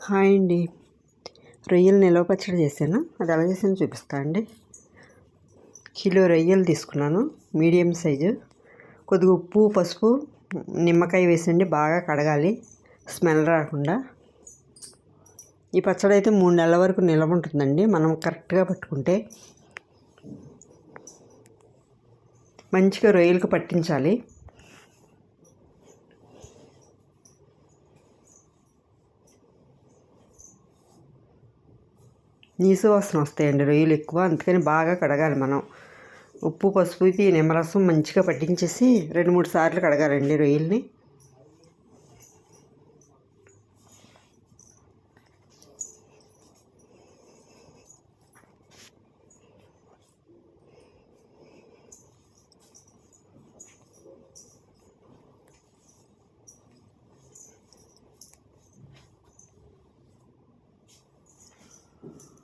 Hi అండి. రొయ్యలు నిలవ పచ్చడి చేశాను? అది ఎలా చేసాను చూపిస్తా అండి. కిలో రొయ్యలు తీసుకున్నాను మీడియం సైజు. కొద్దిగా ఉప్పు పసుపు నిమ్మకాయ వేసండి బాగా కడగాలి. స్మెల్ రాకుండా. ఈ పచ్చడి అయితే మూడు నెలల వరకు నిలవ ఉంటుందండి. మనం కరెక్ట్గా పట్టుకుంటే మంచిగా రొయ్యలకు పట్టించాలి. నీసు వాసన వస్తాయండి రొయ్యలు ఎక్కువ. అందుకని బాగా కడగాలి మనం. ఉప్పు పసుపుకి నిమ్మరసం మంచిగా పట్టించేసి రెండు మూడు సార్లు కడగాలండి రొయ్యల్ని.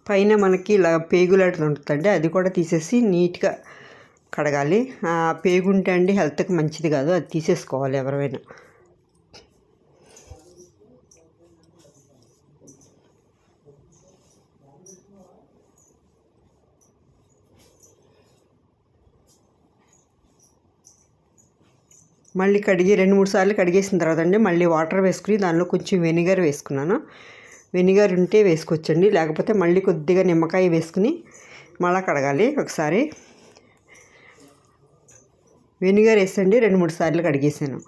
పైన మనకి ఇలా పేగులాటలు ఉంటుందండి. అది కూడా తీసేసి నీట్గా కడగాలి. పేగు ఉంటే అండి హెల్త్కి మంచిది కాదు. అది తీసేసుకోవాలి ఎవరైనా మళ్ళీ కడిగి రెండు మూడు సార్లు కడిగేసిన తర్వాత అండి మళ్ళీ వాటర్ వేసుకుని దానిలో కొంచెం వెనిగర్ వేసుకున్నాను. వెనిగర్ ఉంటే వేసుకోవచ్చండి లేకపోతే మళ్ళీ కొద్దిగా నిమ్మకాయ వేసుకుని మళ్ళీ కడగాలి ఒకసారి. వెనిగర్ వేసండి. రెండు మూడు సార్లు కడిగేసాను.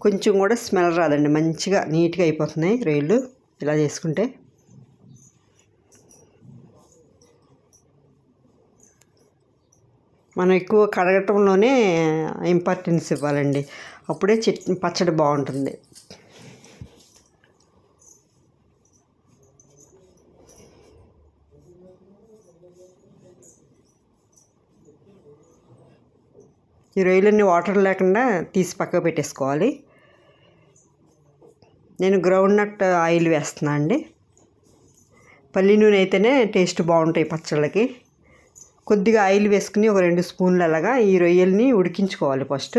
కొంచెం కూడా స్మెల్ రాదండి. మంచిగా నీట్గా అయిపోతున్నాయి రొయ్యలు ఇలా చేసుకుంటే. మనం ఎక్కువ కడగటంలోనే ఇంపార్టెన్స్ ఇవ్వాలండి. అప్పుడే చెట్ పచ్చడి బాగుంటుంది. ఈ రొయ్యలన్నీ వాటర్ లేకుండా తీసి పక్కకు పెట్టేసుకోవాలి. నేను గ్రౌండ్ నట్ ఆయిల్ వేస్తున్నా అండి. పల్లి నూనె అయితేనే టేస్ట్ బాగుంటాయి పచ్చళ్ళకి. కొద్దిగా ఆయిల్ వేసుకుని ఒక రెండు స్పూన్లు అలాగా ఈ రొయ్యల్ని ఉడికించుకోవాలి ఫస్ట్.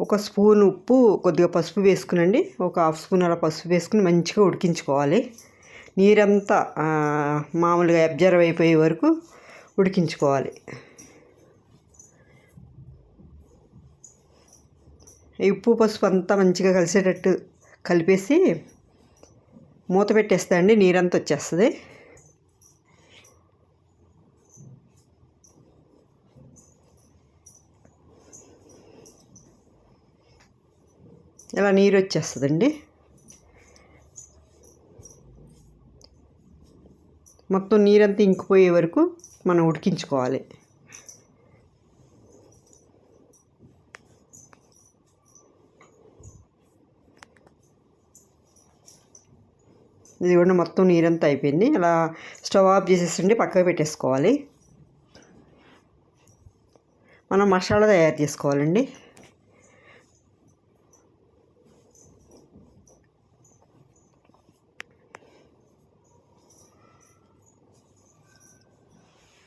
ఒక స్పూన్ ఉప్పు కొద్దిగా పసుపు వేసుకునండి. ఒక హాఫ్ స్పూన్ అలా పసుపు వేసుకుని మంచిగా ఉడికించుకోవాలి. నీరంతా మామూలుగా అబ్జర్వ్ అయిపోయే వరకు ఉడికించుకోవాలి. ఉప్పు పసుపు అంతా మంచిగా కలిసేటట్టు కలిపేసి మూత పెట్టేస్తా అండి నీరంతా వచ్చేస్తుంది. ఇలా నీరు వచ్చేస్తుందండి. మొత్తం నీరంతా ఇంకిపోయే వరకు మనం ఉడికించుకోవాలి. ఇది కూడా మొత్తం నీరంతా అయిపోయింది. అలా స్టవ్ ఆఫ్ చేసేసండి పక్కకు పెట్టేసుకోవాలి. మనం మసాలా తయారు చేసుకోవాలండి.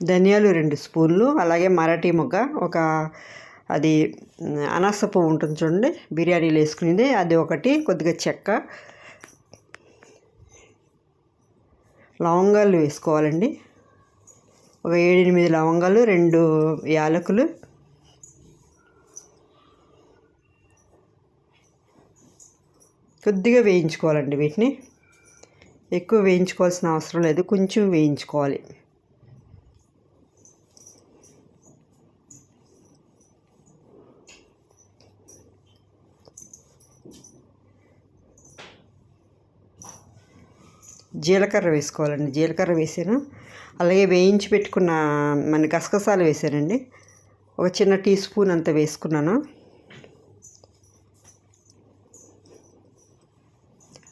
ధనియాలు రెండు స్పూన్లు అలాగే మరాఠీ మొగ్గ ఒక అది అనాస పువ్వు ఉంటుంది చూడండి బిర్యానీలు వేసుకునేది. అది ఒకటి కొద్దిగా చెక్క. లవంగాలు వేసుకోవాలండి. ఒక ఏడెనిమిది లవంగాలు రెండు యాలకులు. కొద్దిగా వేయించుకోవాలండి వీటిని. ఎక్కువ వేయించుకోవాల్సిన అవసరం లేదు కొంచెం వేయించుకోవాలి. జీలకర్ర వేసుకోవాలండి. జీలకర్ర వేసాను. అలాగే వేయించి పెట్టుకున్న మన గసగసాలు వేసానండి. ఒక చిన్న టీ స్పూన్ అంత వేసుకున్నాను.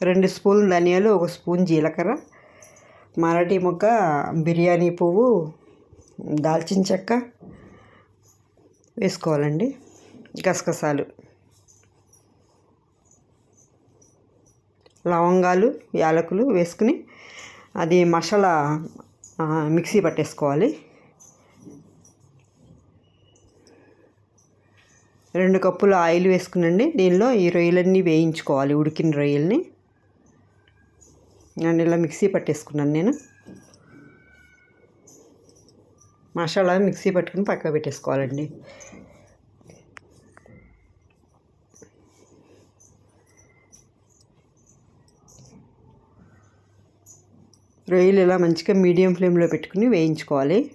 రెండు స్పూన్లు ధనియాలు ఒక స్పూన్ జీలకర్ర మరాఠీ మొగ్గ బిర్యానీ పువ్వు దాల్చిన చెక్క వేసుకోవాలండి. గసగసాలు. లవంగాలు యాలకులు వేసుకుని అది మసాలా మిక్సీ పట్టేసుకోవాలి. రెండు కప్పులు ఆయిల్ వేసుకునండి. దీనిలో ఈ రొయ్యలన్నీ వేయించుకోవాలి ఉడికిన రొయ్యల్ని. నేను ఇలా మిక్సీ పట్టేసుకున్నాను నేను. మసాలా మిక్సీ పట్టుకుని పక్క పెట్టేసుకోవాలండి. రొయ్యలు ఇలా మంచిగా మీడియం ఫ్లేమ్లో పెట్టుకుని వేయించుకోవాలి.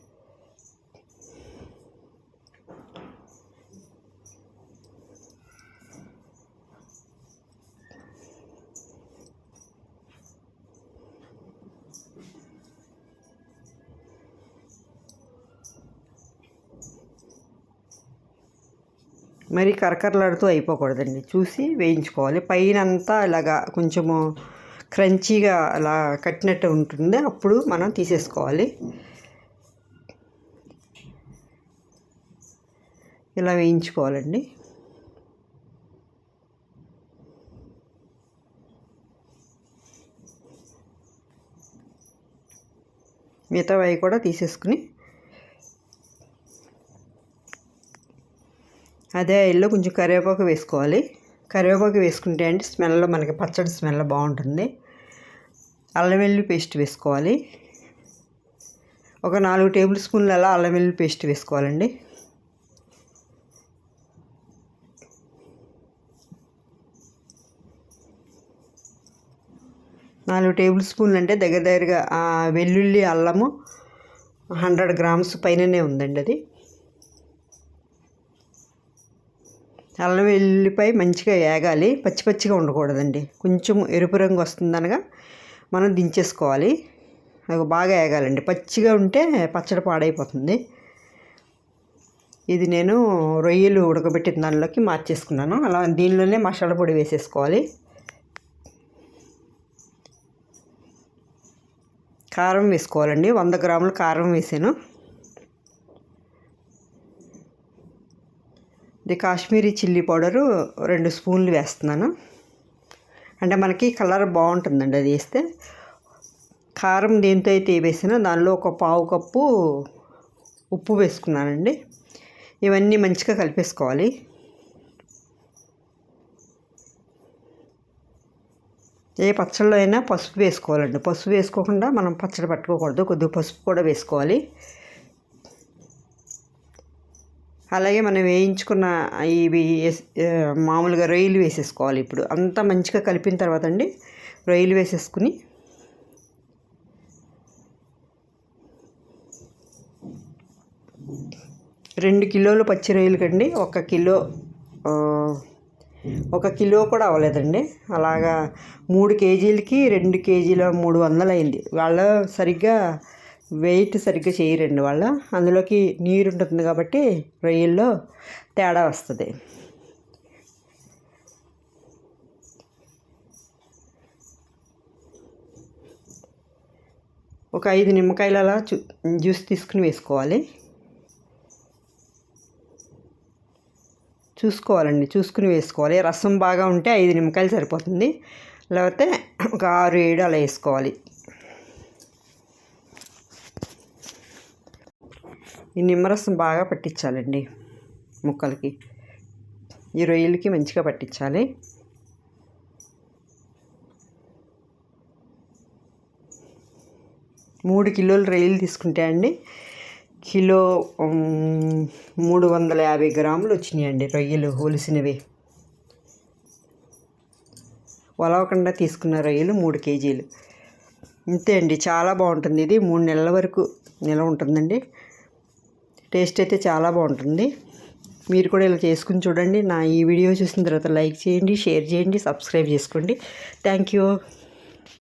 మరి కరకరలాడుతూ అయిపోకూడదండి. చూసి వేయించుకోవాలి. పైన అంతా ఇలాగా కొంచెము క్రంచీగా అలా కట్టినట్టు ఉంటుంది. అప్పుడు మనం తీసేసుకోవాలి. ఇలా వేయించుకోవాలండి. మిగతావి కూడా తీసేసుకుని అదే ఆయిల్లో కొంచెం కరివేపాకు వేసుకోవాలి. కరివేపాకు వేసుకుంటే అంటే స్మెల్ మనకి పచ్చడి స్మెల్ బాగుంటుంది. అల్లం వెల్లుల్లి పేస్ట్ వేసుకోవాలి. ఒక నాలుగు టేబుల్ స్పూన్లు అలా అల్లం వెల్లుల్లి పేస్ట్ వేసుకోవాలండి. నాలుగు టేబుల్ స్పూన్లు అంటే దగ్గర దగ్గరగా వెల్లుల్లి అల్లము హండ్రెడ్ గ్రామ్స్ పైననే ఉందండి అది. అల్లం మంచిగా వేగాలి పచ్చి పచ్చిగా ఉండకూడదండి. కొంచెం ఎరుపు రంగు వస్తుందనగా మనం దించేసుకోవాలి. అది బాగా వేగాలండి పచ్చిగా ఉంటే పచ్చడి పాడైపోతుంది. ఇది నేను రొయ్యలు ఉడకబెట్టిన దానిలోకి మార్చేసుకున్నాను. అలా దీనిలోనే మసాలా పొడి వేసేసుకోవాలి. కారం వేసుకోవాలండి. వంద గ్రాముల కారం వేసాను. ఇది కాశ్మీరీ చిల్లీ పౌడరు రెండు స్పూన్లు వేస్తున్నాను. అంటే మనకి కలర్ బాగుంటుందండి అది వేస్తే. కారం దేంతో అయితే వేసినా దానిలో ఒక పావు కప్పు ఉప్పు వేసుకున్నానండి. ఇవన్నీ మంచిగా కలిపేసుకోవాలి. ఏ పచ్చళ్ళు అయినా పసుపు వేసుకోవాలండి. పసుపు వేసుకోకుండా మనం పచ్చడి పట్టుకోకూడదు. కొద్దిగా పసుపు కూడా వేసుకోవాలి. అలాగే మనం వేయించుకున్న ఇవి మామూలుగా రొయ్యలు వేసేసుకోవాలి ఇప్పుడు. అంతా మంచిగా కలిపిన తర్వాత అండి రొయ్యలు వేసేసుకుని రెండు కిలోలు పచ్చి రొయ్యలు కండి. ఒక కిలో ఒక కిలో కూడా అవ్వలేదండి. అలాగా మూడు కేజీలకి రెండు కేజీల మూడు వందలు అయింది వాళ్ళ సరిగ్గా వెయిట్ సరిగ్గా చేయరండి వాళ్ళు. అందులోకి నీరు ఉంటుంది కాబట్టి రొయ్యల్లో తేడా వస్తుంది. ఒక ఐదు నిమ్మకాయలు అలా జ్యూస్ తీసుకుని వేసుకోవాలి. చూసుకోవాలండి చూసుకుని వేసుకోవాలి. రసం బాగా ఉంటే ఐదు నిమ్మకాయలు సరిపోతుంది. లేకపోతే ఒక ఆరు ఏడు అలా వేసుకోవాలి. ఈ నిమ్మరసం బాగా పట్టించాలండి ముక్కలకి. ఈ రొయ్యలకి మంచిగా పట్టించాలి. మూడు కిలోలు రొయ్యలు తీసుకుంటే అండి కిలో మూడు వందల యాభై గ్రాములు వచ్చినాయండి రొయ్యలు ఒలిసినవి. వలవకుండా తీసుకున్న రొయ్యలు మూడు కేజీలు. ఇంతే అండి చాలా బాగుంటుంది. ఇది మూడు నెలల వరకు నిల్వ ఉంటుందండి. టేస్ట్ అయితే చాలా బాగుంటుంది. మీరు కూడా ఇలా చేసుకుని చూడండి. నా ఈ వీడియో చూసిన తర్వాత లైక్ చేయండి షేర్ చేయండి సబ్స్క్రైబ్ చేసుకోండి. Thank you.